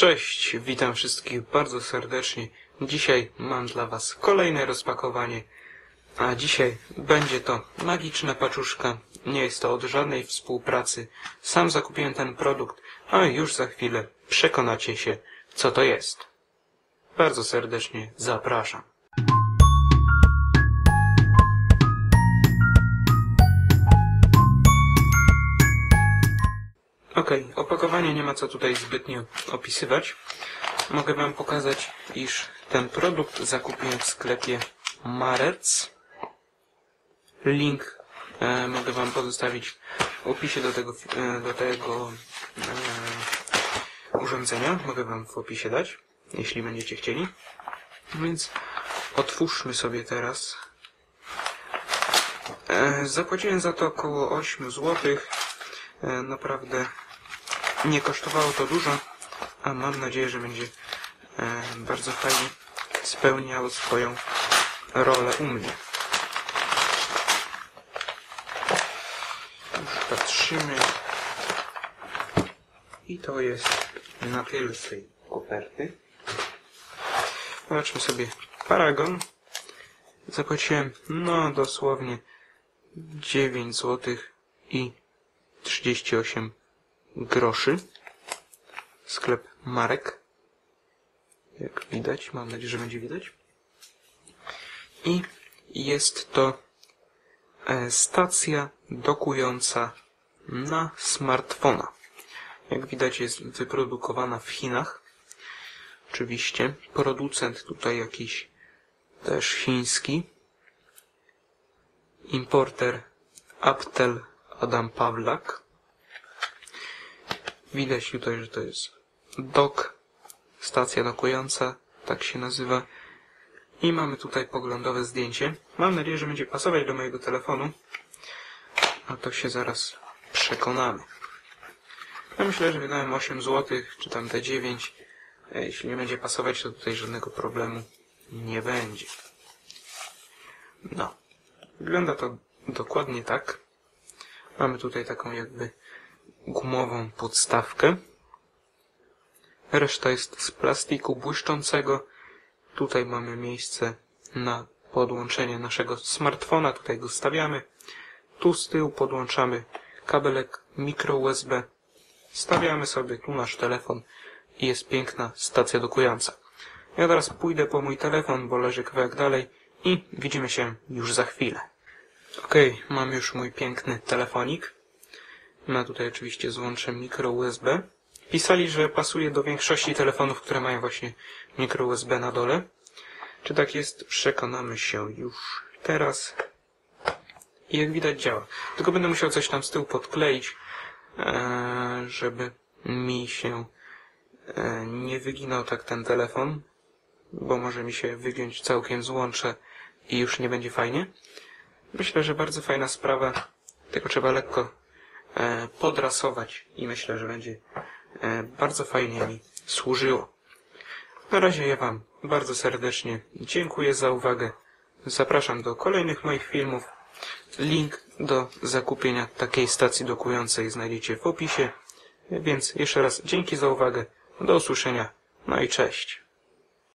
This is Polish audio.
Cześć, witam wszystkich bardzo serdecznie. Dzisiaj mam dla Was kolejne rozpakowanie, a dzisiaj będzie to magiczna paczuszka. Nie jest to od żadnej współpracy. Sam zakupiłem ten produkt, a już za chwilę przekonacie się, co to jest. Bardzo serdecznie zapraszam. Okej, opakowanie nie ma co tutaj zbytnio opisywać. Mogę Wam pokazać, iż ten produkt zakupiłem w sklepie Marec. Link e, mogę Wam pozostawić w opisie do tego, e, do tego e, urządzenia. Mogę Wam w opisie dać, jeśli będziecie chcieli. Więc otwórzmy sobie teraz. E, zapłaciłem za to około 8 złotych. E, Naprawdę nie kosztowało to dużo, a mam nadzieję, że będzie e, bardzo fajnie spełniało swoją rolę u mnie. Już patrzymy. I to jest na tyle z tej koperty. Zobaczmy sobie paragon. Zapłaciłem, no dosłownie 9 zł i 38 groszy. Sklep Marek. Jak widać, mam nadzieję, że będzie widać. I jest to e, stacja dokująca na smartfona. Jak widać jest wyprodukowana w Chinach. Oczywiście. Producent tutaj jakiś też chiński. Importer Aptel Adam Pawlak. Widać tutaj, że to jest dok, stacja dokująca, tak się nazywa. I mamy tutaj poglądowe zdjęcie. Mam nadzieję, że będzie pasować do mojego telefonu. A to się zaraz przekonamy. Ja myślę, że wydałem 8 zł, czy tam te 9. E, Jeśli nie będzie pasować, to tutaj żadnego problemu nie będzie. No. Wygląda to dokładnie tak. Mamy tutaj taką jakby gumową podstawkę. Reszta jest z plastiku błyszczącego. Tutaj mamy miejsce na podłączenie naszego smartfona. Tutaj go stawiamy. Tu z tyłu podłączamy kabelek mikro USB. Stawiamy sobie tu nasz telefon i jest piękna stacja dokująca. Ja teraz pójdę po mój telefon, bo leży kawałek dalej i widzimy się już za chwilę. Okej, mam już mój piękny telefonik. Ma tutaj oczywiście złącze mikro USB. Pisali, że pasuje do większości telefonów, które mają właśnie mikro USB na dole. Czy tak jest? Przekonamy się już teraz. I jak widać działa. Tylko będę musiał coś tam z tyłu podkleić, e, żeby mi się e, nie wyginał tak ten telefon, bo może mi się wygiąć całkiem złącze i już nie będzie fajnie. Myślę, że bardzo fajna sprawa, tylko trzeba lekko podrasować i myślę, że będzie e, bardzo fajnie mi służyło. Na razie ja Wam bardzo serdecznie dziękuję za uwagę. Zapraszam do kolejnych moich filmów. Link do zakupienia takiej stacji dokującej znajdziecie w opisie. Więc jeszcze raz dzięki za uwagę. Do usłyszenia. No i cześć.